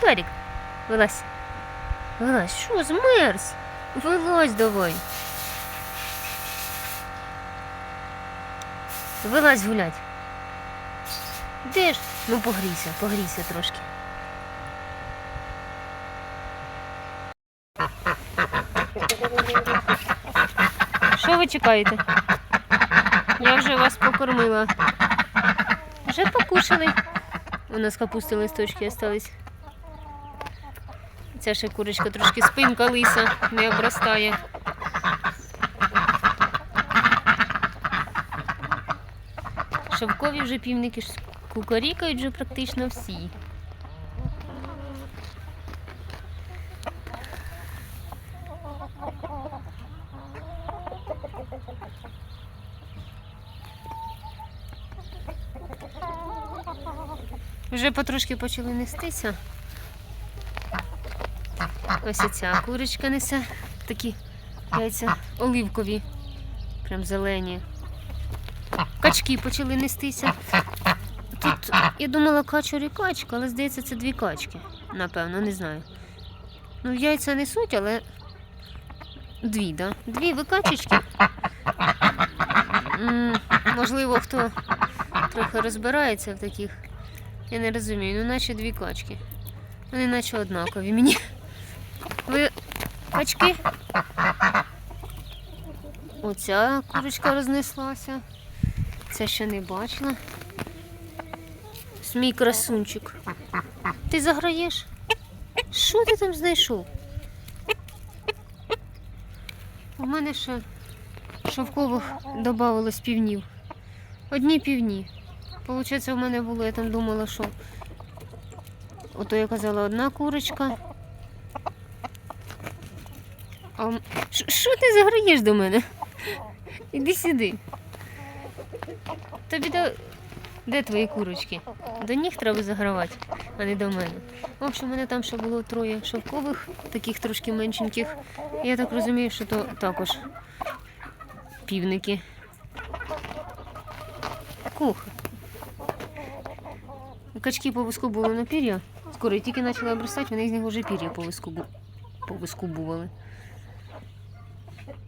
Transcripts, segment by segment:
Толік, вилазь. Вилазь, що змерз? Вилазь давай. Вилазь гулять. Де ж? Ну погрійся, погрійся трошки. Що ви чекаєте? Я вже вас покормила. Вже покушали. У нас капусти листочки остались. Ця ще курочка трошки спинка лиса, не обростає. Шовкові вже півники кукарікають вже практично всі. Вже потрошки почали нестися. Ось ця курочка несе такі яйця оливкові, прям зелені. Качки почали нестися. Тут я думала качур і качка, але здається, це дві качки. Напевно, не знаю. Ну, яйця несуть, але дві, да? Дві викачечки. Можливо, хто трохи розбирається в таких. Я не розумію, ну наче дві качки. Вони наче однакові мені. Ви качки? Оця курочка рознеслася. Це ще не бачила. Смій красунчик. Ти заграєш? Що ти там знайшов? У мене ще шовкових додавалось півнів. Одні півні. Получається, у мене було, я там думала, що ото я казала одна курочка. Що ти заграєш до мене? Іди сюди. Тобі до... Де твої курочки? До них треба загравати, а не до мене. В общем, у мене там ще було троє шовкових, таких трошки меншеньких. Я так розумію, що то також півники. Куха. Качки по виску були на пір'я. Скоро тільки почали обростати, вони з них вже пір'я по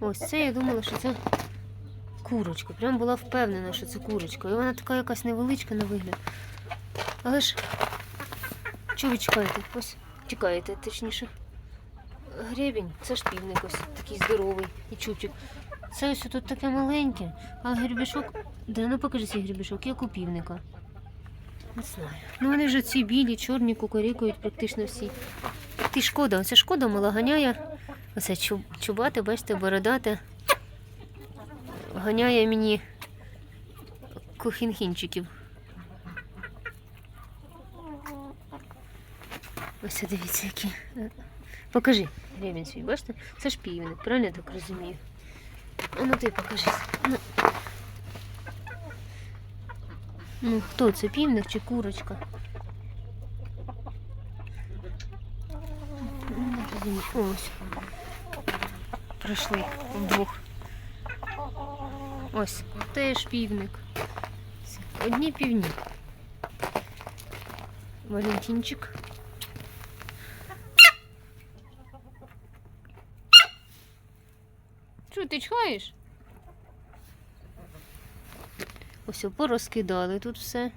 Ось це я думала, що це курочка. Прям була впевнена, що це курочка. І вона така якась невеличка на вигляд. Але ж чого ви чекаєте? Ось чекаєте, точніше. Гребінь, це ж півник ось такий здоровий і чубчик. Це ось тут таке маленьке, а гребішок. Де ну покажи цей гребішок, як у півника. Не знаю. Ну вони вже ці білі, чорні, кукурікують практично всі. Ти шкода, оце шкода мала ганяє. Оце чуб, чубате, бачите, бородате. Ганяє мені кухінхінчиків. Ось дивіться, які. Покажи гребінь свій, бачите? Це ж півник, правильно я так розумію? А ну ти покажи. Ну. ну хто це, півник чи курочка? Розумію. Ось. Пройшли вдвох. Ось, теж півник. Одні півні. Валентинчик. Що, ти чхаєш? Ось порозкидали тут все.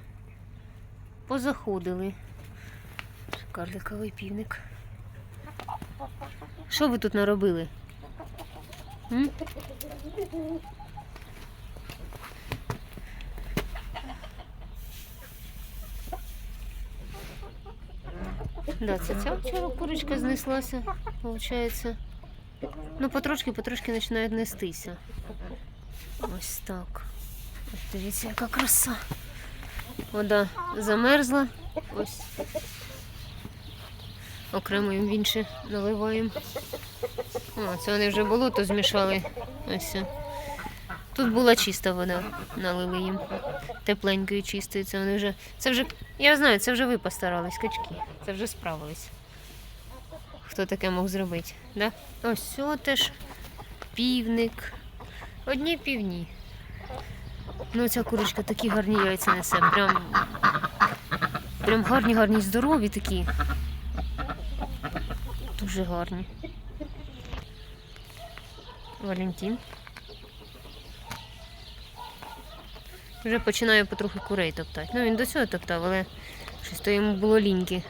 Позаходили. Карликовий півник. Що ви тут наробили? Да, це ця вчора курочка знеслася, виходить. Ну, потрошки, потрошки починають нестися. Ось так. Ось дивіться, яка краса. Вода замерзла. Ось. Окремо їм інше наливаємо. О, це вони вже болото змішали. Ось. Тут була чиста вода, налили їм. Тепленькою чистою. Це вони вже. Це вже. Я знаю, це вже ви постарались, качки. Це вже справились. Хто таке мог зробити? Да? Ось теж півник. Одні півні. Ну, ця курочка такі гарні яйця несе. Прям, прям гарні, гарні, здорові такі. Дуже гарні. Валентин. Вже починаю потрохи курей топтати. Ну він до цього топтав, але щось то йому було ліньки